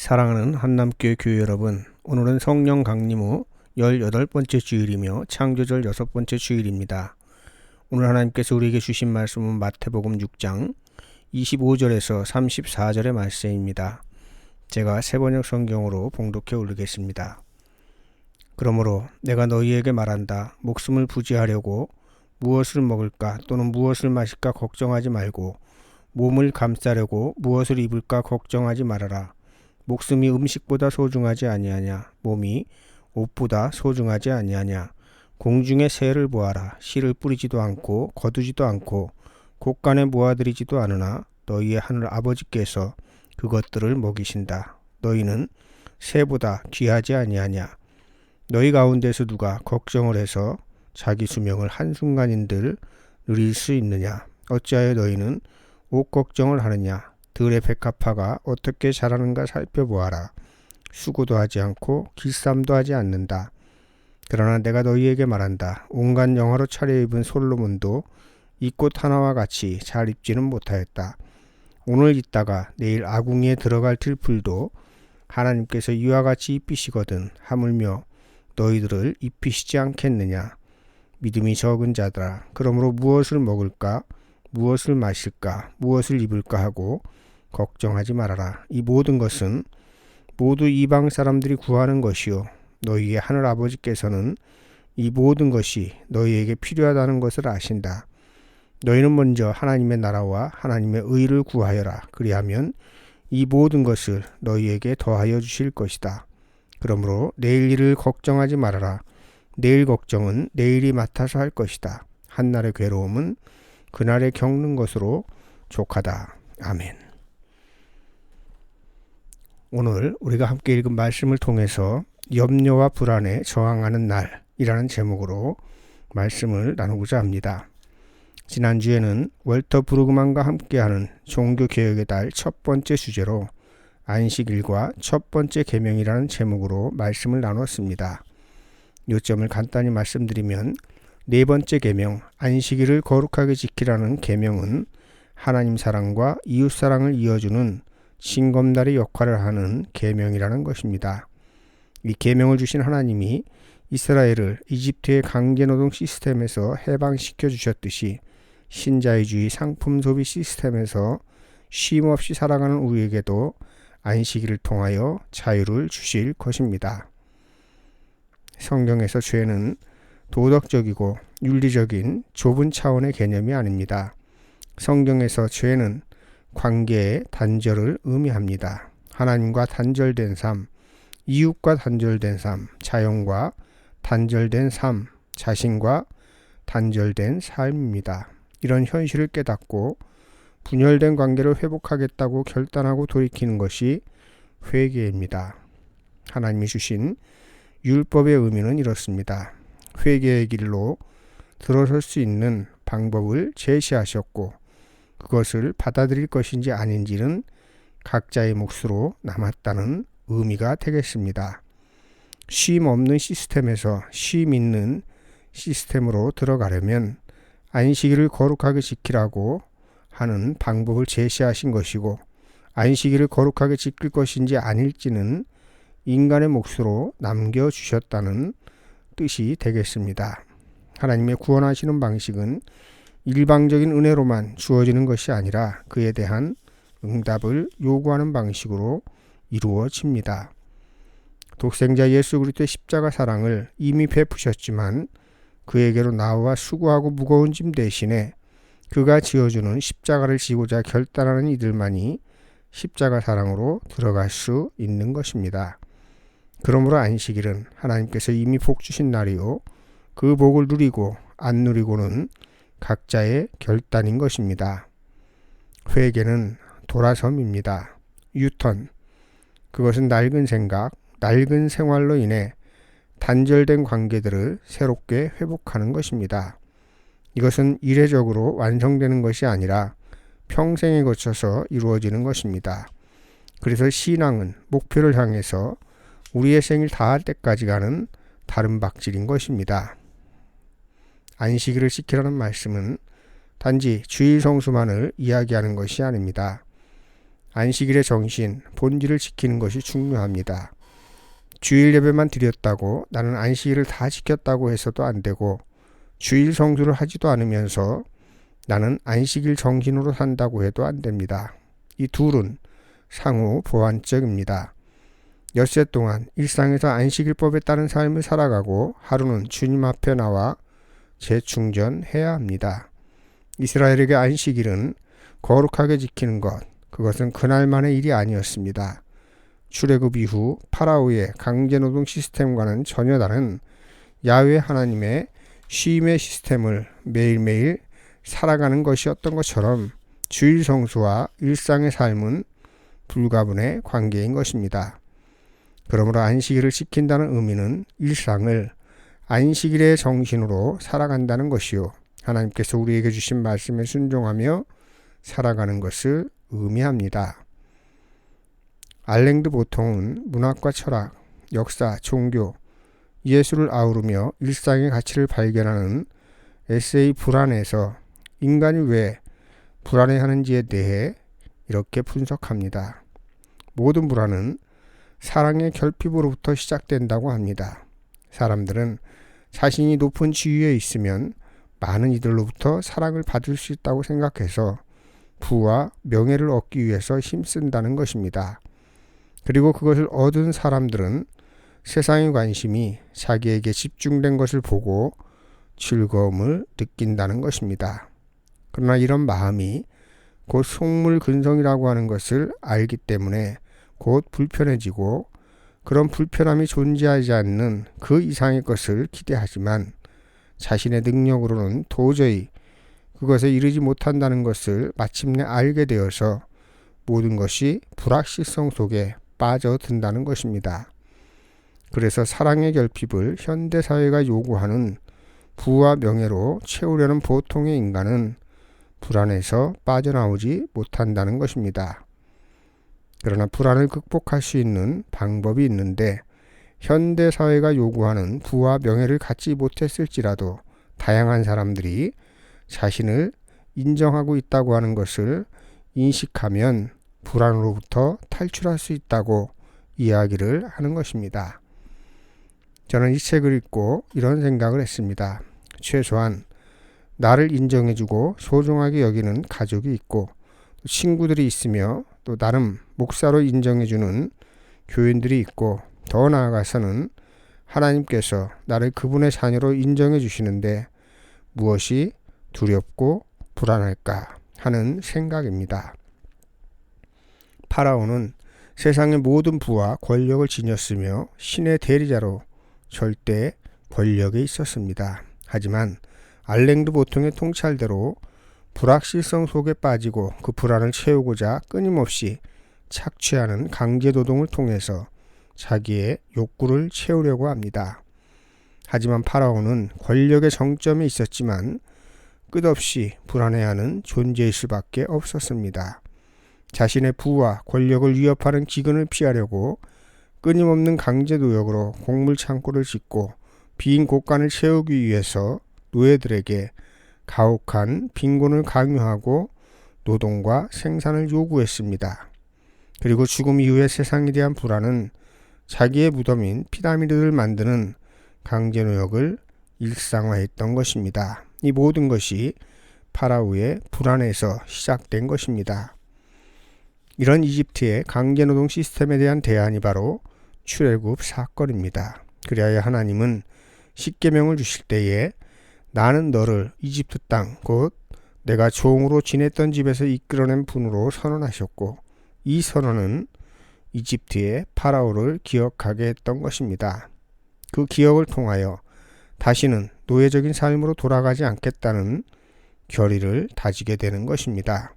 사랑하는 한남교회 교회 여러분, 오늘은 성령 강림 후 18번째 주일이며 창조절 여섯 번째 주일입니다. 오늘 하나님께서 우리에게 주신 말씀은 마태복음 6장 25절에서 34절의 말씀입니다. 제가 세번역 성경으로 봉독해 올리겠습니다. 그러므로 내가 너희에게 말한다. 목숨을 부지하려고 무엇을 먹을까 또는 무엇을 마실까 걱정하지 말고 몸을 감싸려고 무엇을 입을까 걱정하지 말아라. 목숨이 음식보다 소중하지 아니하냐? 몸이 옷보다 소중하지 아니하냐? 공중의 새를 보아라. 씨를 뿌리지도 않고 거두지도 않고 곳간에 모아들이지도 않으나 너희의 하늘 아버지께서 그것들을 먹이신다. 너희는 새보다 귀하지 아니하냐? 너희 가운데서 누가 걱정을 해서 자기 수명을 한순간인들 누릴 수 있느냐? 어찌하여 너희는 옷 걱정을 하느냐 들의 백합화가 어떻게 자라는가 살펴보아라. 수고도 하지 않고 길쌈도 하지 않는다. 그러나 내가 너희에게 말한다. 온갖 영화로 차려입은 솔로몬도 이 꽃 하나와 같이 잘 입지는 못하였다. 오늘 있다가 내일 아궁이에 들어갈 들풀도 하나님께서 이와 같이 입히시거든 하물며 너희들을 입히시지 않겠느냐. 믿음이 적은 자들아. 그러므로 무엇을 먹을까? 무엇을 마실까? 무엇을 입을까 하고 걱정하지 말아라. 이 모든 것은 모두 이방 사람들이 구하는 것이요. 너희의 하늘 아버지께서는 이 모든 것이 너희에게 필요하다는 것을 아신다. 너희는 먼저 하나님의 나라와 하나님의 의를 구하여라. 그리하면 이 모든 것을 너희에게 더하여 주실 것이다. 그러므로 내일 일을 걱정하지 말아라. 내일 걱정은 내일이 맡아서 할 것이다. 한날의 괴로움은 그날에 겪는 것으로 족하다. 아멘. 오늘 우리가 함께 읽은 말씀을 통해서 염려와 불안에 저항하는 날이라는 제목으로 말씀을 나누고자 합니다. 지난주에는 월터 브루그만과 함께하는 종교개혁의 달 첫 번째 주제로 안식일과 첫 번째 계명이라는 제목으로 말씀을 나눴습니다. 요점을 간단히 말씀드리면 네 번째 계명 안식일을 거룩하게 지키라는 계명은 하나님 사랑과 이웃 사랑을 이어주는 신검다리 역할을 하는 계명이라는 것입니다. 이 계명을 주신 하나님이 이스라엘을 이집트의 강제노동 시스템에서 해방시켜 주셨듯이 신자유주의 상품 소비 시스템에서 쉼 없이 살아가는 우리에게도 안식일을 통하여 자유를 주실 것입니다. 성경에서 죄는 도덕적이고 윤리적인 좁은 차원의 개념이 아닙니다. 성경에서 죄는 관계의 단절을 의미합니다. 하나님과 단절된 삶, 이웃과 단절된 삶, 자연과 단절된 삶, 자신과 단절된 삶입니다. 이런 현실을 깨닫고 분열된 관계를 회복하겠다고 결단하고 돌이키는 것이 회개입니다. 하나님이 주신 율법의 의미는 이렇습니다. 회개의 길로 들어설 수 있는 방법을 제시하셨고 그것을 받아들일 것인지 아닌지는 각자의 몫으로 남았다는 의미가 되겠습니다. 쉼 없는 시스템에서 쉼 있는 시스템으로 들어가려면 안식일을 거룩하게 지키라고 하는 방법을 제시하신 것이고 안식일을 거룩하게 지킬 것인지 아닐지는 인간의 몫으로 남겨주셨다는 뜻이 되겠습니다. 하나님의 구원하시는 방식은 일방적인 은혜로만 주어지는 것이 아니라 그에 대한 응답을 요구하는 방식으로 이루어집니다. 독생자 예수 그리스도의 십자가 사랑을 이미 베푸셨지만 그에게로 나와 수고하고 무거운 짐 대신에 그가 지어주는 십자가를 지고자 결단하는 이들만이 십자가 사랑으로 들어갈 수 있는 것입니다. 그러므로 안식일은 하나님께서 이미 복 주신 날이요. 그 복을 누리고 안 누리고는 각자의 결단인 것입니다. 회개는 돌아섬입니다. 유턴. 그것은 낡은 생각, 낡은 생활로 인해 단절된 관계들을 새롭게 회복하는 것입니다. 이것은 이례적으로 완성되는 것이 아니라 평생에 거쳐서 이루어지는 것입니다. 그래서 신앙은 목표를 향해서 우리의 생일 다할 때까지 가는 다른 박질인 것입니다. 안식일을 지키라는 말씀은 단지 주일 성수만을 이야기하는 것이 아닙니다. 안식일의 정신, 본질을 지키는 것이 중요합니다. 주일 예배만 드렸다고 나는 안식일을 다 지켰다고 해서도 안 되고 주일 성수를 하지도 않으면서 나는 안식일 정신으로 산다고 해도 안 됩니다. 이 둘은 상호 보완적입니다. 엿새 동안 일상에서 안식일법에 따른 삶을 살아가고 하루는 주님 앞에 나와 재충전해야 합니다. 이스라엘에게 안식일은 거룩하게 지키는 것, 그것은 그날만의 일이 아니었습니다. 출애굽 이후 파라오의 강제노동 시스템과는 전혀 다른 야외 하나님의 쉼의 시스템을 매일매일 살아가는 것이었던 것처럼 주일 성수와 일상의 삶은 불가분의 관계인 것입니다. 그러므로 안식일을 지킨다는 의미는 일상을 안식일의 정신으로 살아간다는 것이요. 하나님께서 우리에게 주신 말씀에 순종하며 살아가는 것을 의미합니다. 알랭드 보통은 문학과 철학, 역사, 종교, 예술을 아우르며 일상의 가치를 발견하는 에세이 불안에서 인간이 왜 불안해하는지에 대해 이렇게 분석합니다. 모든 불안은 사랑의 결핍으로부터 시작된다고 합니다. 사람들은 자신이 높은 지위에 있으면 많은 이들로부터 사랑을 받을 수 있다고 생각해서 부와 명예를 얻기 위해서 힘쓴다는 것입니다. 그리고 그것을 얻은 사람들은 세상의 관심이 자기에게 집중된 것을 보고 즐거움을 느낀다는 것입니다. 그러나 이런 마음이 곧 속물 근성이라고 하는 것을 알기 때문에 곧 불편해지고 그런 불편함이 존재하지 않는 그 이상의 것을 기대하지만 자신의 능력으로는 도저히 그것에 이르지 못한다는 것을 마침내 알게 되어서 모든 것이 불확실성 속에 빠져든다는 것입니다. 그래서 사랑의 결핍을 현대 사회가 요구하는 부와 명예로 채우려는 보통의 인간은 불안에서 빠져나오지 못한다는 것입니다. 그러나 불안을 극복할 수 있는 방법이 있는데 현대 사회가 요구하는 부와 명예를 갖지 못했을지라도 다양한 사람들이 자신을 인정하고 있다고 하는 것을 인식하면 불안으로부터 탈출할 수 있다고 이야기를 하는 것입니다. 저는 이 책을 읽고 이런 생각을 했습니다. 최소한 나를 인정해주고 소중하게 여기는 가족이 있고 친구들이 있으며 또 나름 목사로 인정해주는 교인들이 있고 더 나아가서는 하나님께서 나를 그분의 자녀로 인정해 주시는데 무엇이 두렵고 불안할까 하는 생각입니다. 파라오는 세상의 모든 부와 권력을 지녔으며 신의 대리자로 절대 권력에 있었습니다. 하지만 알랭드 보통의 통찰대로 불확실성 속에 빠지고 그 불안을 채우고자 끊임없이 착취하는 강제노동을 통해서 자기의 욕구를 채우려고 합니다. 하지만 파라오는 권력의 정점에 있었지만 끝없이 불안해하는 존재일 수밖에 없었습니다. 자신의 부와 권력을 위협하는 기근을 피하려고 끊임없는 강제 노역으로 곡물 창고를 짓고 빈 곳간을 채우기 위해서 노예들에게 가혹한 빈곤을 강요하고 노동과 생산을 요구했습니다. 그리고 죽음 이후의 세상에 대한 불안은 자기의 무덤인 피라미드를 만드는 강제노역을 일상화했던 것입니다. 이 모든 것이 파라오의 불안에서 시작된 것입니다. 이런 이집트의 강제노동 시스템에 대한 대안이 바로 출애굽 사건입니다. 그리하여 하나님은 십계명을 주실 때에 나는 너를 이집트 땅 곧 내가 종으로 지냈던 집에서 이끌어낸 분으로 선언하셨고 이 선언은 이집트의 파라오를 기억하게 했던 것입니다. 그 기억을 통하여 다시는 노예적인 삶으로 돌아가지 않겠다는 결의를 다지게 되는 것입니다.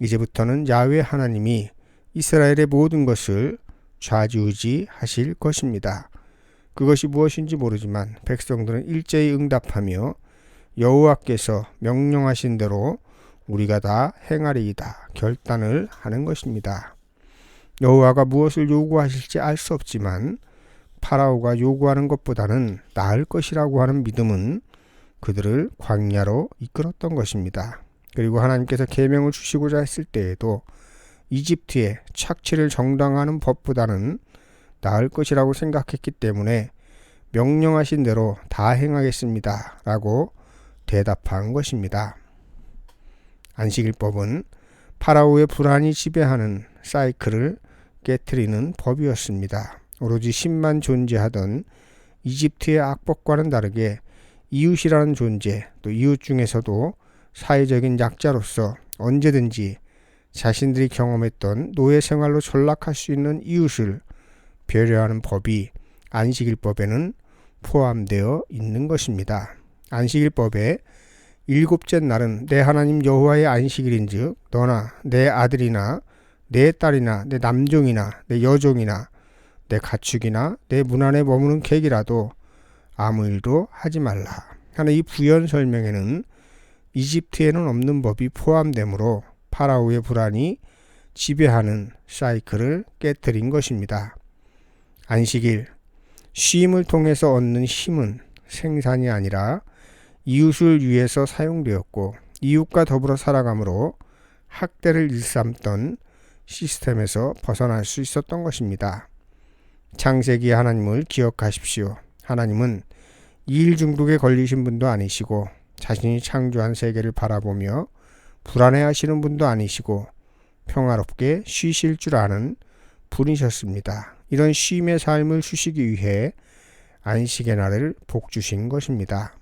이제부터는 야외 하나님이 이스라엘의 모든 것을 좌지우지 하실 것입니다. 그것이 무엇인지 모르지만 백성들은 일제히 응답하며 여호와께서 명령하신 대로 우리가 다 행하리이다 결단을 하는 것입니다. 여호와가 무엇을 요구하실지 알 수 없지만 파라오가 요구하는 것보다는 나을 것이라고 하는 믿음은 그들을 광야로 이끌었던 것입니다. 그리고 하나님께서 계명을 주시고자 했을 때에도 이집트의 착취를 정당화하는 법보다는 나을 것이라고 생각했기 때문에 명령하신 대로 다 행하겠습니다. 라고 대답한 것입니다. 안식일법은 파라오의 불안이 지배하는 사이클을 깨뜨리는 법이었습니다. 오로지 신만 존재하던 이집트의 악법과는 다르게 이웃이라는 존재, 또 이웃 중에서도 사회적인 약자로서 언제든지 자신들이 경험했던 노예 생활로 전락할 수 있는 이웃을 배려하는 법이 안식일법에는 포함되어 있는 것입니다. 안식일법의 일곱째 날은 내 하나님 여호와의 안식일인즉 너나 내 아들이나 내 딸이나 내 남종이나 내 여종이나 내 가축이나 내 문 안에 머무는 객이라도 아무 일도 하지 말라. 하는 이 부연 설명에는 이집트에는 없는 법이 포함되므로 파라오의 불안이 지배하는 사이클을 깨뜨린 것입니다. 안식일, 쉼을 통해서 얻는 힘은 생산이 아니라 이웃을 위해서 사용되었고 이웃과 더불어 살아감으로 학대를 일삼던 시스템에서 벗어날 수 있었던 것입니다. 창세기 하나님을 기억하십시오. 하나님은 이일 중독에 걸리신 분도 아니시고 자신이 창조한 세계를 바라보며 불안해하시는 분도 아니시고 평화롭게 쉬실 줄 아는 분이셨습니다. 이런 쉼의 삶을 주시기 위해 안식의 날을 복주신 것입니다.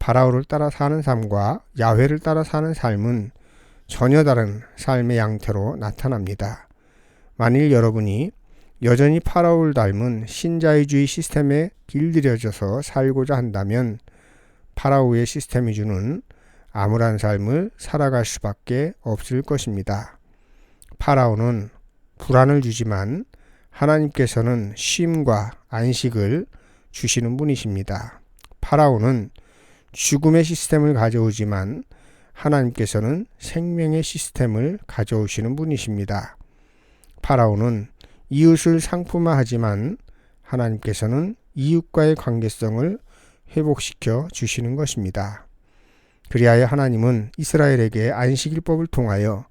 파라오를 따라 사는 삶과 야훼를 따라 사는 삶은 전혀 다른 삶의 양태로 나타납니다. 만일 여러분이 여전히 파라오를 닮은 신자유주의 시스템에 길들여져서 살고자 한다면 파라오의 시스템이 주는 암울한 삶을 살아갈 수밖에 없을 것입니다. 파라오는 불안을 주지만 하나님께서는 쉼과 안식을 주시는 분이십니다. 파라오는 죽음의 시스템을 가져오지만 하나님께서는 생명의 시스템을 가져오시는 분이십니다. 파라오는 이웃을 상품화하지만 하나님께서는 이웃과의 관계성을 회복시켜 주시는 것입니다. 그리하여 하나님은 이스라엘에게 안식일법을 통하여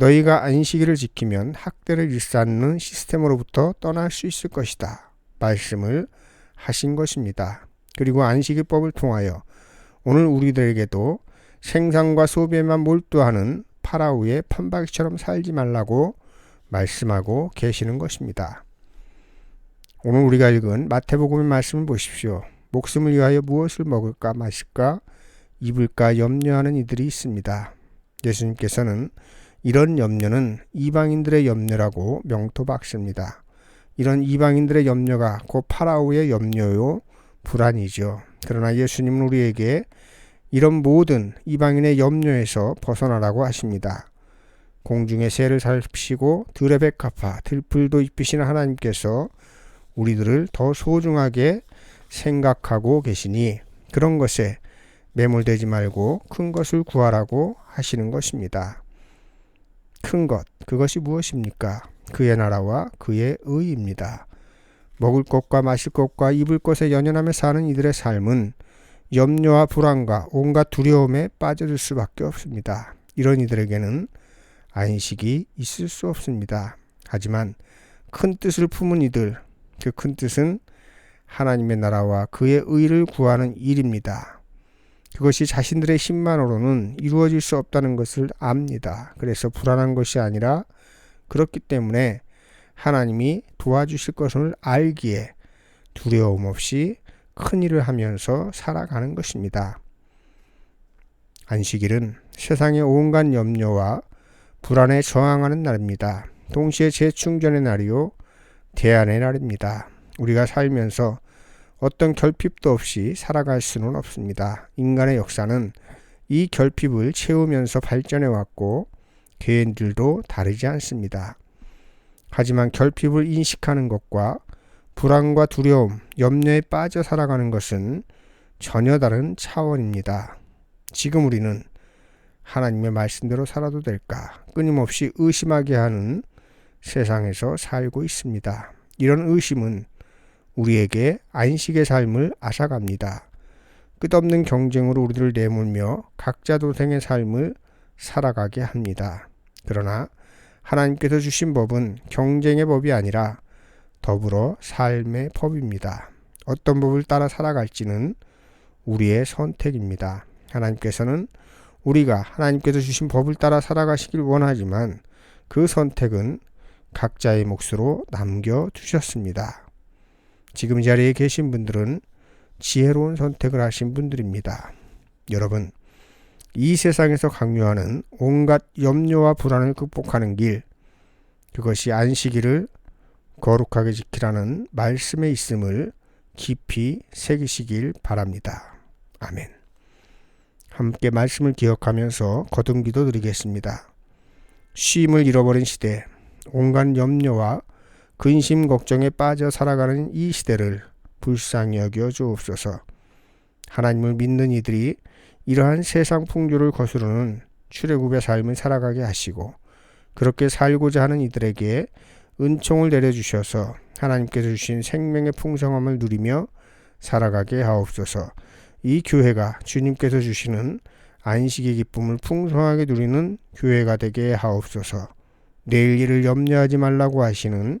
너희가 안식일을 지키면 학대를 일삼는 시스템으로부터 떠날 수 있을 것이다. 말씀을 하신 것입니다. 그리고 안식일법을 통하여 오늘 우리들에게도 생산과 소비에만 몰두하는 파라오의 판박이처럼 살지 말라고 말씀하고 계시는 것입니다. 오늘 우리가 읽은 마태복음의 말씀을 보십시오. 목숨을 위하여 무엇을 먹을까 마실까 입을까 염려하는 이들이 있습니다. 예수님께서는 이런 염려는 이방인들의 염려라고 명토박습니다. 이런 이방인들의 염려가 곧 파라오의 염려요 불안이죠. 그러나 예수님은 우리에게 이런 모든 이방인의 염려에서 벗어나라고 하십니다. 공중의 새를 살피시고 들의 백합화 들풀도 입히시는 하나님께서 우리들을 더 소중하게 생각하고 계시니 그런 것에 매몰되지 말고 큰 것을 구하라고 하시는 것입니다. 큰 것, 그것이 무엇입니까? 그의 나라와 그의 의입니다. 먹을 것과 마실 것과 입을 것에 연연하며 사는 이들의 삶은 염려와 불안과 온갖 두려움에 빠져들 수밖에 없습니다. 이런 이들에게는 안식이 있을 수 없습니다. 하지만 큰 뜻을 품은 이들, 그 큰 뜻은 하나님의 나라와 그의 의를 구하는 일입니다. 그것이 자신들의 힘만으로는 이루어질 수 없다는 것을 압니다. 그래서 불안한 것이 아니라 그렇기 때문에 하나님이 도와주실 것을 알기에 두려움 없이 큰 일을 하면서 살아가는 것입니다. 안식일은 세상의 온갖 염려와 불안에 저항하는 날입니다. 동시에 재충전의 날이요, 대안의 날입니다. 우리가 살면서 어떤 결핍도 없이 살아갈 수는 없습니다. 인간의 역사는 이 결핍을 채우면서 발전해 왔고 개인들도 다르지 않습니다. 하지만 결핍을 인식하는 것과 불안과 두려움, 염려에 빠져 살아가는 것은 전혀 다른 차원입니다. 지금 우리는 하나님의 말씀대로 살아도 될까? 끊임없이 의심하게 하는 세상에서 살고 있습니다. 이런 의심은 우리에게 안식의 삶을 앗아갑니다. 끝없는 경쟁으로 우리들을 내몰며 각자 도생의 삶을 살아가게 합니다. 그러나 하나님께서 주신 법은 경쟁의 법이 아니라 더불어 삶의 법입니다. 어떤 법을 따라 살아갈지는 우리의 선택입니다. 하나님께서는 우리가 하나님께서 주신 법을 따라 살아가시길 원하지만 그 선택은 각자의 몫으로 남겨두셨습니다. 지금 이 자리에 계신 분들은 지혜로운 선택을 하신 분들입니다. 여러분, 이 세상에서 강요하는 온갖 염려와 불안을 극복하는 길, 그것이 안식일을 거룩하게 지키라는 말씀에 있음을 깊이 새기시길 바랍니다. 아멘. 함께 말씀을 기억하면서 거듭 기도 드리겠습니다. 쉼을 잃어버린 시대, 온갖 염려와 근심 걱정에 빠져 살아가는 이 시대를 불쌍히 여겨 주옵소서. 하나님을 믿는 이들이 이러한 세상 풍조를 거스르는 출애굽의 삶을 살아가게 하시고 그렇게 살고자 하는 이들에게 은총을 내려주셔서 하나님께서 주신 생명의 풍성함을 누리며 살아가게 하옵소서. 이 교회가 주님께서 주시는 안식의 기쁨을 풍성하게 누리는 교회가 되게 하옵소서. 내일 일을 염려하지 말라고 하시는